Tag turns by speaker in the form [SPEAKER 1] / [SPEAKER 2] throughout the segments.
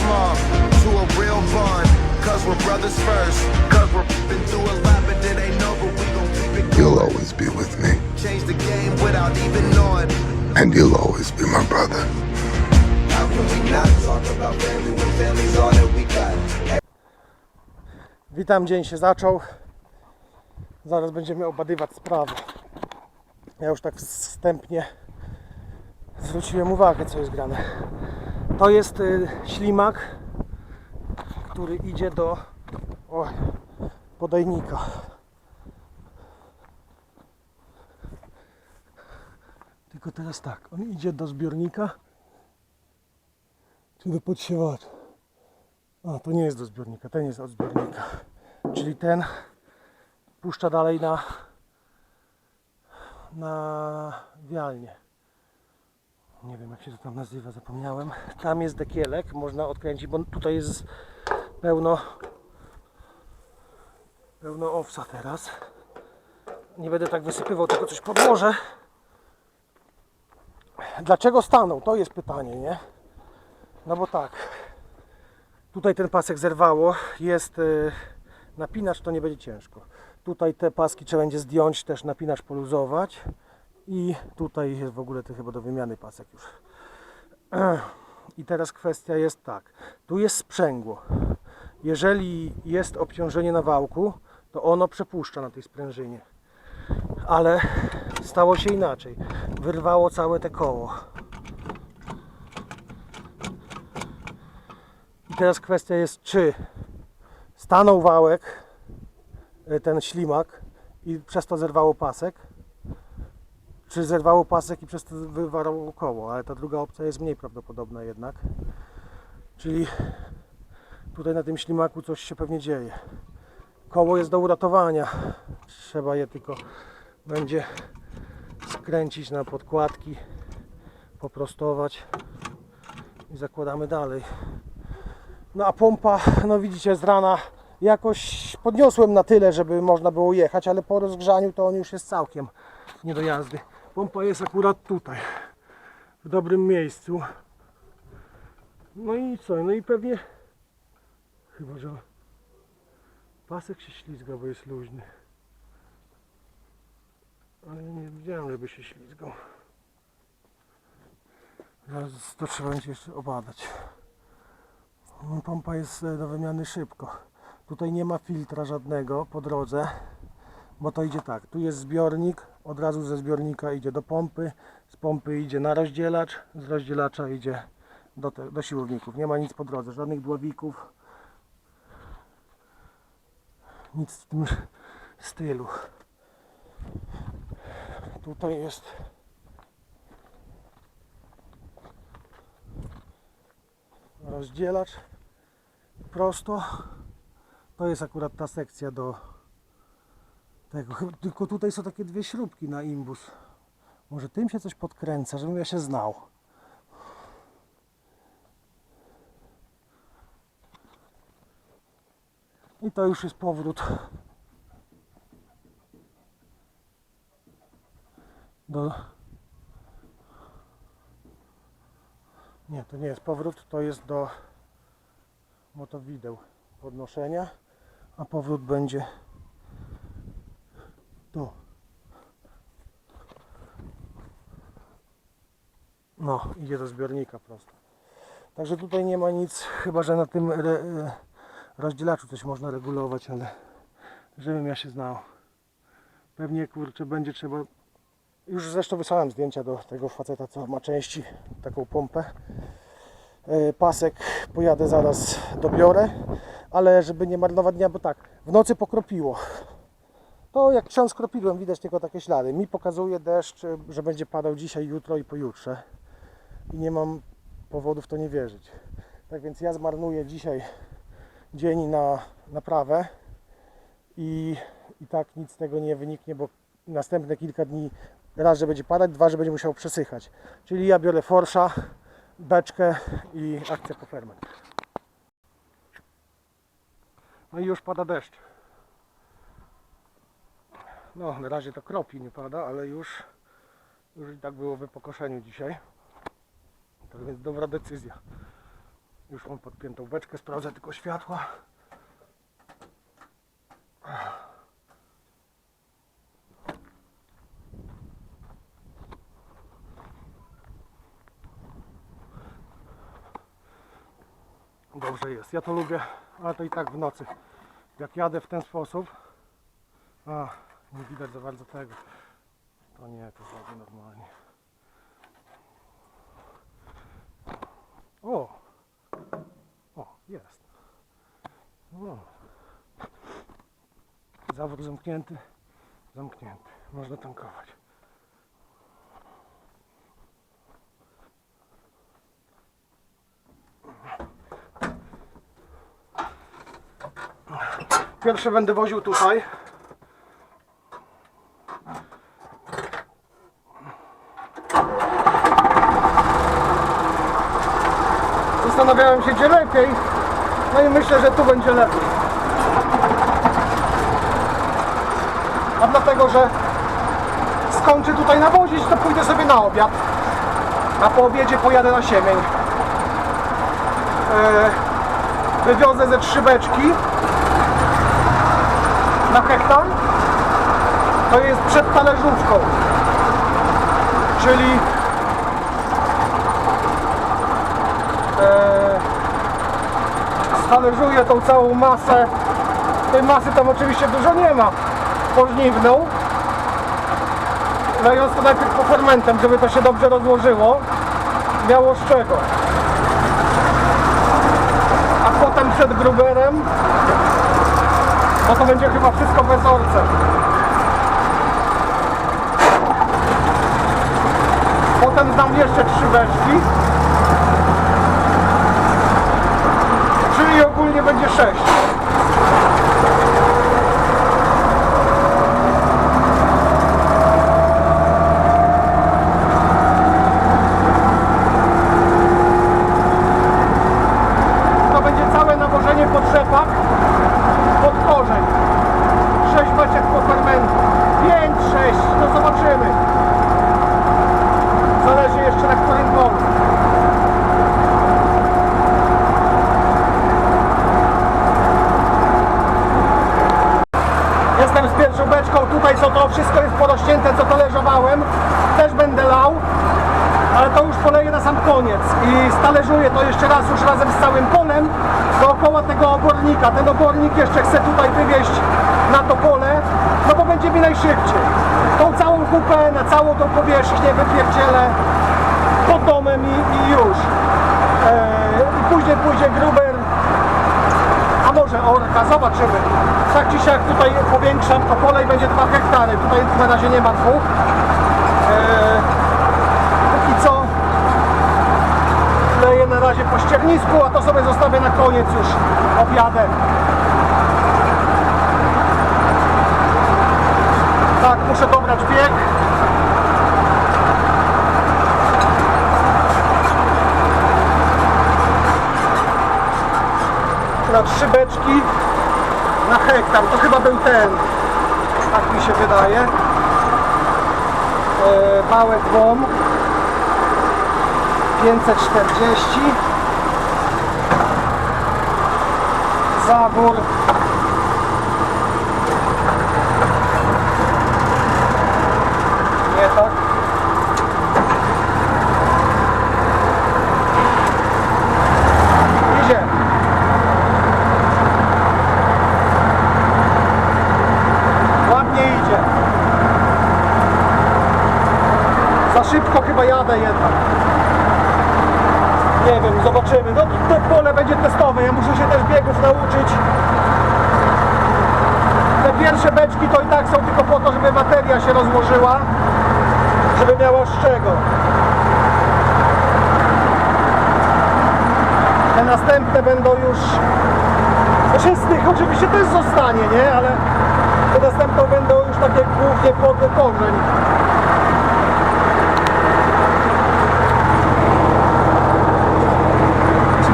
[SPEAKER 1] small to a real bond. Cause we're brothers first. Cause we're been through a lot, but it ain't over. We gon' keep it.
[SPEAKER 2] You'll always be with me,
[SPEAKER 1] Change the game without even knowing.
[SPEAKER 2] and you'll always be my brother.
[SPEAKER 1] How can we not talk about family when family's all that we got?
[SPEAKER 3] Witam, dzień się zaczął. Zaraz będziemy obadywać sprawę. Ja już tak wstępnie zwróciłem uwagę, co jest grane. To jest y, ślimak, który idzie do oj, podajnika. Tylko teraz tak, on idzie do zbiornika czy do podsiewacza. A, to nie jest do zbiornika, ten jest od zbiornika. Czyli ten puszcza dalej na na wialnie. Nie wiem jak się to tam nazywa, zapomniałem. Tam jest dekielek, można odkręcić, bo tutaj jest pełno pełno owsa teraz. Nie będę tak wysypywał, tylko coś podłożę. Dlaczego stanął? To jest pytanie, nie? No bo tak, Tutaj ten pasek zerwało, jest y, napinacz, to nie będzie ciężko. Tutaj te paski trzeba będzie zdjąć, też napinacz poluzować. I tutaj jest w ogóle to chyba do wymiany pasek już. I teraz kwestia jest tak. Tu jest sprzęgło. Jeżeli jest obciążenie na wałku, to ono przepuszcza na tej sprężynie. Ale stało się inaczej. Wyrwało całe te koło. I teraz kwestia jest, czy stanął wałek, y, ten ślimak i przez to zerwało pasek, czy zerwało pasek i przez to wywarało koło, ale ta druga opcja jest mniej prawdopodobna jednak. Czyli tutaj na tym ślimaku coś się pewnie dzieje. Koło jest do uratowania. Trzeba je tylko będzie skręcić na podkładki, poprostować i zakładamy dalej. No a pompa, no widzicie, z rana jakoś podniosłem na tyle, żeby można było jechać, ale po rozgrzaniu to on już jest całkiem nie do jazdy. Pompa jest akurat tutaj, w dobrym miejscu. No i co? No i pewnie, chyba że pasek się ślizga, bo jest luźny. Ale nie widziałem, żeby się ślizgał. Zaraz to trzeba będzie jeszcze obadać. No, Pompa jest e, do wymiany szybko. Tutaj nie ma filtra żadnego po drodze, bo to idzie tak. Tu jest zbiornik, od razu ze zbiornika idzie do pompy, z pompy idzie na rozdzielacz, z rozdzielacza idzie do, te, do siłowników. Nie ma nic po drodze, żadnych dławików, nic w tym stylu. Tutaj jest rozdzielacz prosto. To jest akurat ta sekcja do tego. Chyba- Tylko tutaj są takie dwie śrubki na imbus. Może tym się coś podkręca, żebym ja się znał. I to już jest powrót do Nie, to nie jest powrót, to jest do motowideł podnoszenia, a powrót będzie tu. No, idzie do zbiornika prosto. Także tutaj nie ma nic, chyba że na tym re, e, rozdzielaczu coś można regulować, ale żebym ja się znał. Pewnie kurczę będzie trzeba już zresztą wysłałem zdjęcia do tego faceta, co ma części, taką pompę. E, Pasek pojadę zaraz dobiorę, ale żeby nie marnować dnia, bo tak, w nocy pokropiło. To jak ksiądz kropiłem, widać tylko takie ślady. Mi pokazuje deszcz, że będzie padał dzisiaj, jutro i pojutrze. I nie mam powodów to nie wierzyć. Tak więc ja zmarnuję dzisiaj dzień na naprawę i, i tak nic z tego nie wyniknie, bo następne kilka dni raz, że będzie padać, dwa, że będzie musiał przesychać. Czyli ja biorę forsza, beczkę i akcja po ferment. No i już pada deszcz. No, na razie to kropi nie pada, ale już, już i tak było pokoszeniu dzisiaj. Tak więc dobra decyzja. Już mam podpiętą beczkę, sprawdzę tylko światła. Dobrze jest, ja to lubię, ale to i tak w nocy. Jak jadę w ten sposób, a nie widać za bardzo tego. To nie, to zrobię normalnie. O! O, jest. No. Zawór zamknięty, zamknięty. Można tankować. Pierwsze będę woził tutaj. Gdzie lepiej. No i myślę, że tu będzie lepiej. A dlatego, że skończę tutaj nawozić, to pójdę sobie na obiad. A po obiedzie pojadę na siemień. Eee, wywiozę ze trzy beczki na hektar. To jest przed talerzówką. Czyli e, stalerzuję tą całą masę. Tej masy tam oczywiście dużo nie ma. Pożniwną. Lejąc to najpierw po fermentem, żeby to się dobrze rozłożyło. Miało z czego. A potem przed gruberem bo to będzie chyba wszystko bez orce. Potem znam jeszcze trzy beczki. będzie 6. już razem z całym polem dookoła tego obornika. Ten obornik jeszcze chcę tutaj wywieźć na to pole, no bo będzie mi najszybciej. Tą całą kupę na całą tą powierzchnię wypierdzielę pod domem i, i już. Eee, I później pójdzie gruber, a może orka, zobaczymy. Tak czy siak tutaj powiększam to pole i będzie 2 hektary. Tutaj na razie nie ma dwóch. Eee, póki co leję na razie po ściernisku, a to sobie zostawię na koniec już obiadem. Tak, muszę dobrać bieg. Na trzy beczki na hektar. To chyba był ten. Tak mi się wydaje. E, Małek WOM 540 Zawór. Nie tak. Idzie. Ładnie idzie. Za szybko chyba jadę jednak nie wiem, zobaczymy. No to pole będzie testowe, ja muszę się też biegów nauczyć. Te pierwsze beczki to i tak są tylko po to, żeby bateria się rozłożyła, żeby miała z czego. Te następne będą już... Znaczy z tych oczywiście też zostanie, nie? Ale te następne będą już takie głównie pod korzeń.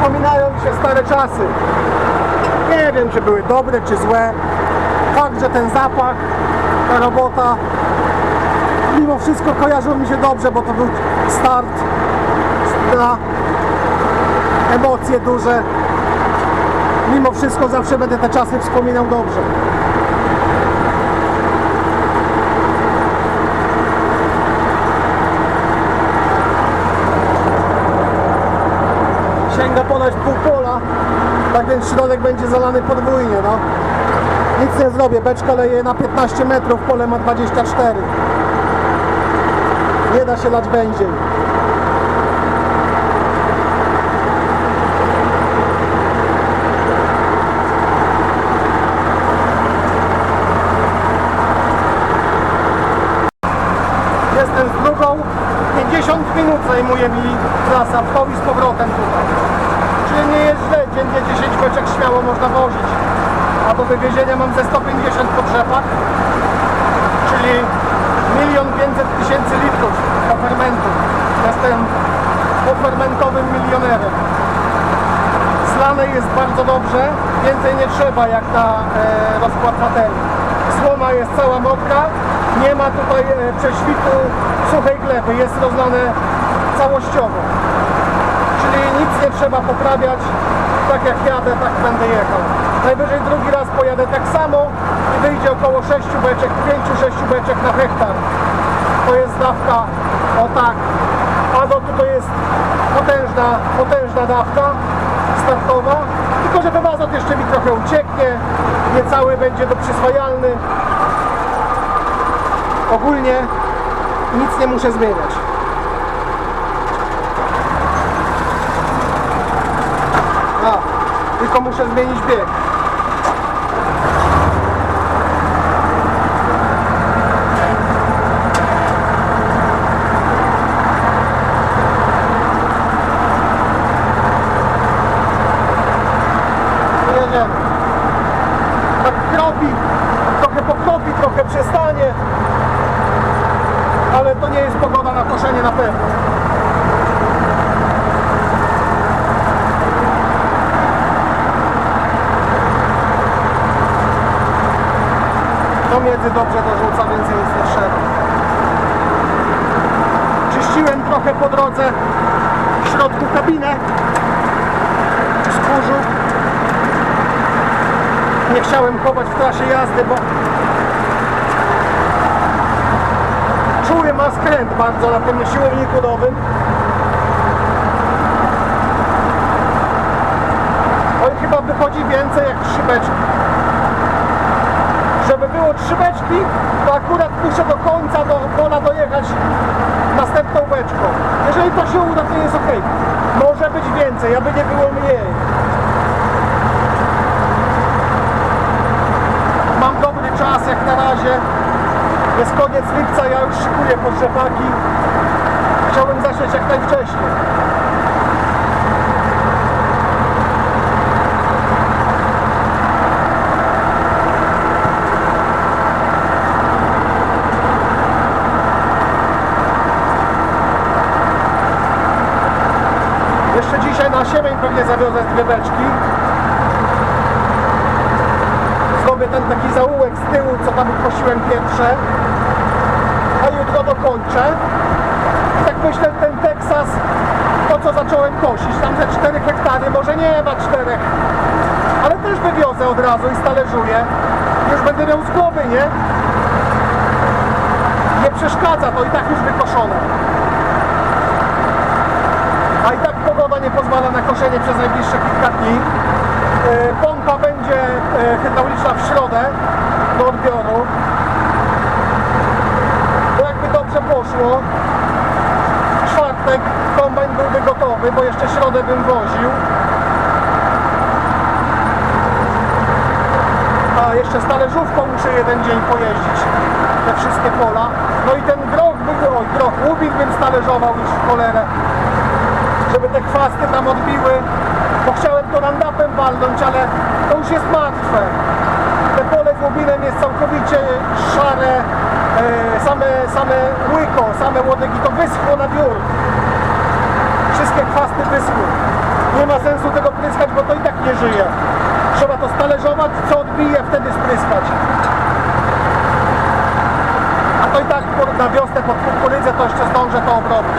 [SPEAKER 3] przypominają mi się stare czasy. Nie wiem, czy były dobre, czy złe. Fakt, że ten zapach, ta robota, mimo wszystko kojarzył mi się dobrze, bo to był start na emocje duże. Mimo wszystko zawsze będę te czasy wspominał dobrze. Więc środek będzie zalany podwójnie, no. Nic nie zrobię, beczka leje na 15 metrów, pole ma 24. Nie da się lać benzień. Jestem z drugą. 50 minut zajmuje mi trasa w i z powrotem tutaj. Nie jest źle, dziennie 10 beczek śmiało można wozić. A do wywiezienia mam ze 150 po czyli 1 500 tysięcy litrów fermentu. Jestem pofermentowym milionerem. Zlane jest bardzo dobrze, więcej nie trzeba jak na e, rozkład materii. Słoma jest cała mokra, nie ma tutaj e, prześwitu suchej gleby, jest rozlane całościowo. Czyli nic nie trzeba poprawiać, tak jak jadę, tak będę jechał. Najwyżej drugi raz pojadę tak samo i wyjdzie około 6 beczek, 5-6 beczek na hektar. To jest dawka o tak. Azot to jest potężna, potężna dawka startowa. Tylko, że ten azot jeszcze mi trochę ucieknie, niecały będzie do przyswajalny. Ogólnie nic nie muszę zmieniać. A, muszę zmienić bieg. Jedziemy. Tak kropi, trochę pokropi, trochę przestanie. Ale to nie jest pogoda na koszenie na pewno. Do miedzy dobrze dorzuca, więcej nic nie trzeba. Czyściłem trochę po drodze w środku kabinę z. Nie chciałem chować w trasie jazdy, bo czuły ma skręt bardzo na tym siłowniku nowym. Oj, chyba wychodzi więcej jak trzy beczki. Żeby było trzy beczki, to akurat muszę do końca do pola dojechać następną beczką. Jeżeli to się uda, to jest ok. Może być więcej, aby nie było mniej. Mam dobry czas jak na razie. Jest koniec lipca, ja już szykuję pod rzepaki. Chciałbym zasieć jak najwcześniej. Jeszcze dzisiaj na siemień pewnie zawiozę dwie beczki. Zrobię ten taki zaułek z tyłu, co tam kosiłem pierwsze. A jutro dokończę. I tak myślę, ten Teksas, to co zacząłem kosić, tam ze 4 hektary, może nie ma 4, ale też wywiozę od razu i stalerzuję. Już będę miał z głowy, nie? Nie przeszkadza, to i tak już wykoszone. A i tak nie pozwala na koszenie przez najbliższe kilka dni. E, Pompa będzie e, hydrauliczna w środę do odbioru. To jakby dobrze poszło. W czwartek kombajn byłby gotowy, bo jeszcze środę bym woził. A jeszcze z talerzówką muszę jeden dzień pojeździć te wszystkie pola. No i ten groch był, oj groch, łubin bym stalerzował już w cholerę żeby te chwasty tam odbiły, bo chciałem to randapem walnąć, ale to już jest martwe. Te pole z łubinem jest całkowicie szare, e, same, same łyko, same łodygi, to wyschło na biur. Wszystkie chwasty wyschły. Nie ma sensu tego pryskać, bo to i tak nie żyje. Trzeba to stalerzować, co odbije, wtedy spryskać. A to i tak na wiosnę pod kukurydzę to jeszcze zdążę to obrobić.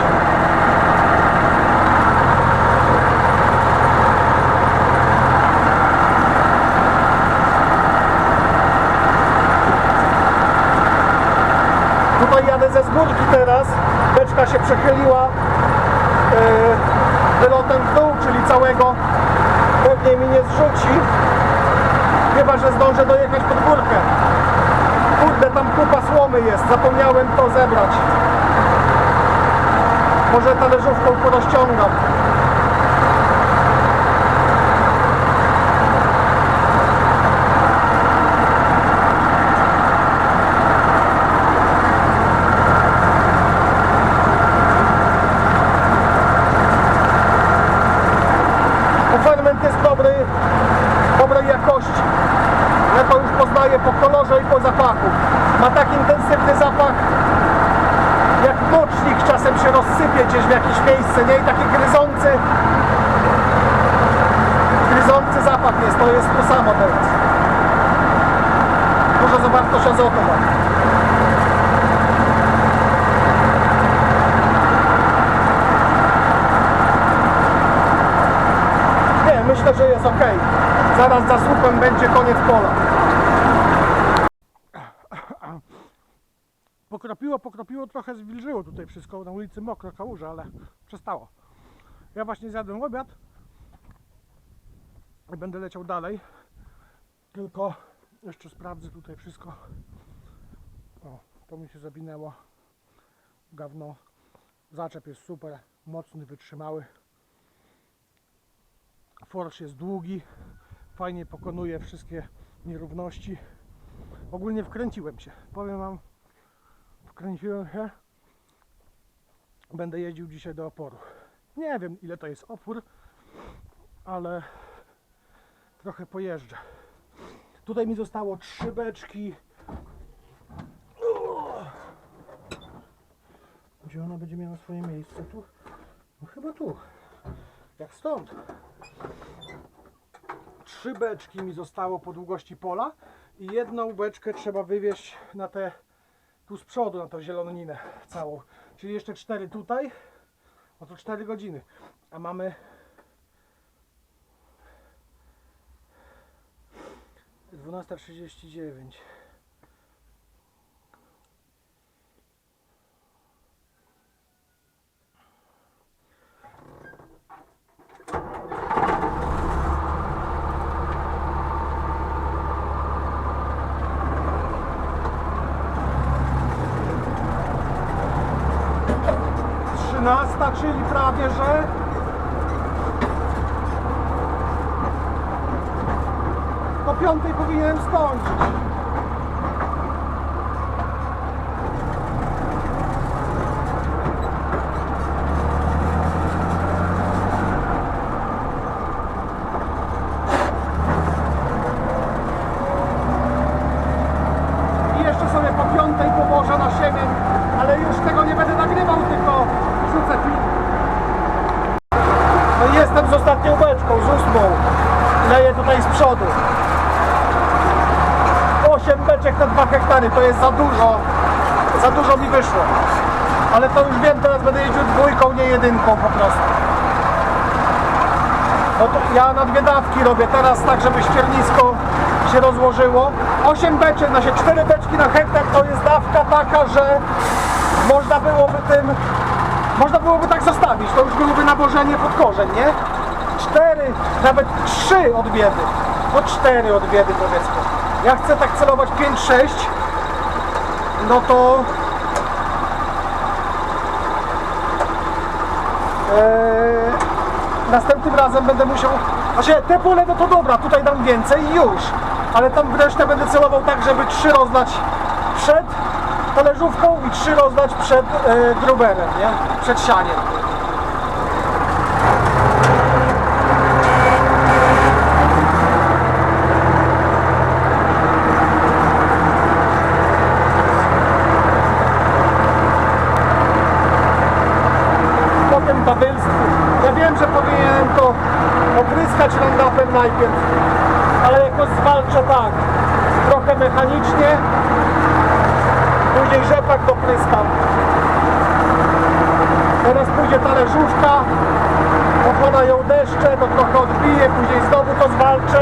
[SPEAKER 3] Górki teraz, beczka się przechyliła yy, wylotem w dół, czyli całego pewnie mi nie zrzuci. Chyba, że zdążę dojechać pod górkę. Kurde, tam kupa słomy jest, zapomniałem to zebrać. Może talerzówką porozciągam. Ferment jest dobry, dobrej jakości. Ja to już poznaję po kolorze i po zapachu. Ma tak intensywny zapach, jak mocznik czasem się rozsypie gdzieś w jakieś miejsce, nie? I taki gryzący, gryzący zapach jest, to jest to samo teraz. Zawartość azotu ma. Nie, myślę, że jest ok. Zaraz za słupem będzie koniec pola. Pokropiło, pokropiło, trochę zwilżyło tutaj wszystko. Na ulicy mokro, kałuże, ale przestało. Ja właśnie zjadłem obiad i będę leciał dalej. Tylko jeszcze sprawdzę tutaj wszystko. O, to mi się zawinęło. Gawno. Zaczep jest super, mocny, wytrzymały. Forsz jest długi, fajnie pokonuje wszystkie nierówności. Ogólnie wkręciłem się. Powiem Wam, wkręciłem się. Będę jeździł dzisiaj do oporu. Nie wiem ile to jest opór, ale trochę pojeżdżę. Tutaj mi zostało trzy beczki. Gdzie ona będzie miała swoje miejsce? Tu? No chyba tu. Jak stąd. Trzy beczki mi zostało po długości pola i jedną beczkę trzeba wywieźć na te tu z przodu, na tą zieloninę całą. Czyli jeszcze cztery tutaj. No to 4 godziny. A mamy dwunasta trzydzieści dziewięć. Trzynasta, czyli prawie że o piątej powinienem skończyć. I jeszcze sobie po piątej położę na siemię, ale już tego nie będę nagrywał, tylko wrzucę film. No jestem z ostatnią beczką, z ósmą. Leję tutaj z przodu. 8 beczek na 2 hektary, to jest za dużo. Za dużo mi wyszło. Ale to już wiem, teraz będę jeździł dwójką, nie jedynką po prostu. No ja na dwie dawki robię teraz tak, żeby ściernisko się rozłożyło. 8 beczek, znaczy 4 beczki na hektar to jest dawka taka, że można byłoby tym, można byłoby tak zostawić, to już byłoby nawożenie pod korzeń, nie? 4, nawet 3 odbiedy, no 4 odbiedy powiedzmy. Ja chcę tak celować 5-6, no to Eee, następnym razem będę musiał. Znaczy te pole no to dobra, tutaj dam więcej i już. Ale tam resztę będę celował tak, żeby trzy rozdać przed talerzówką i trzy rozdać przed e, gruberem, nie? Przed sianiem. Potem tabelstwo. Ja wiem, że powinienem to opryskać roundupem najpierw, ale jakoś zwalczę tak, trochę mechanicznie, później rzepak dopryskam. Teraz pójdzie talerzówka, pochładają deszcze, to trochę odbije, później znowu to zwalczę,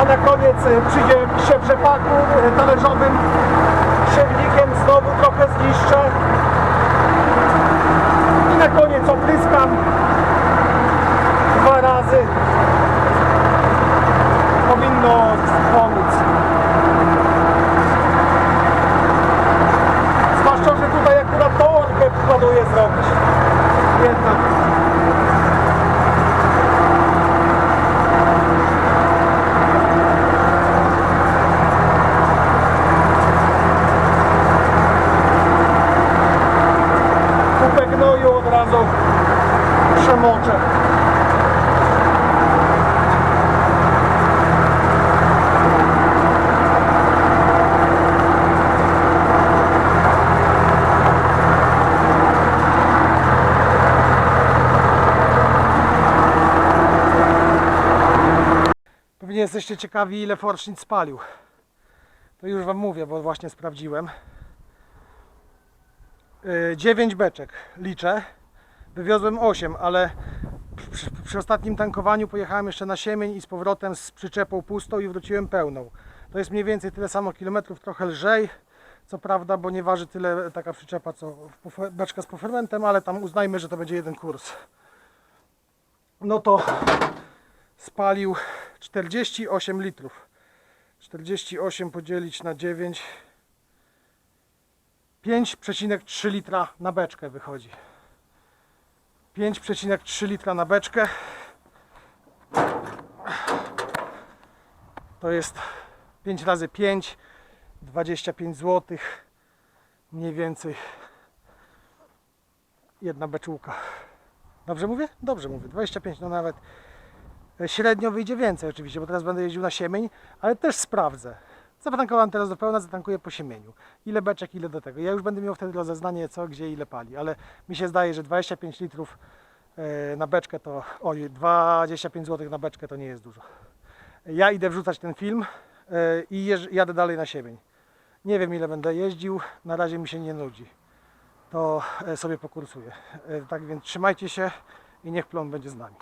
[SPEAKER 3] a na koniec y, przyjdzie siew rzepaku y, talerzowym, siewnikiem znowu trochę zniszczę. I na koniec opryskam dwa razy. Powinno pomóc. Zwłaszcza, że tutaj akurat tą orkę planuję zrobić. Jednak. Kupę gnoju od razu przemoczę. Jesteście ciekawi ile forsznic spalił. To już wam mówię, bo właśnie sprawdziłem. 9 beczek liczę. Wywiozłem 8, ale przy, przy ostatnim tankowaniu pojechałem jeszcze na siemień i z powrotem z przyczepą pustą i wróciłem pełną. To jest mniej więcej tyle samo kilometrów, trochę lżej. Co prawda, bo nie waży tyle taka przyczepa, co beczka z pofermentem, ale tam uznajmy, że to będzie jeden kurs. No to spalił 48 litrów. 48 podzielić na 9 5,3 litra na beczkę wychodzi. 5,3 litra na beczkę. To jest 5 razy 5, 25 zł. Mniej więcej jedna beczułka. Dobrze mówię? Dobrze mówię. 25, no nawet średnio wyjdzie więcej oczywiście, bo teraz będę jeździł na siemień, ale też sprawdzę. Zatankowałem teraz do pełna, zatankuję po siemieniu. Ile beczek, ile do tego. Ja już będę miał wtedy rozeznanie co, gdzie, ile pali, ale mi się zdaje, że 25 litrów e, na beczkę to, oj, 25 zł na beczkę to nie jest dużo. Ja idę wrzucać ten film e, i jadę dalej na siemień. Nie wiem ile będę jeździł, na razie mi się nie nudzi. To e, sobie pokursuję. Tak więc trzymajcie się i niech plon będzie z nami.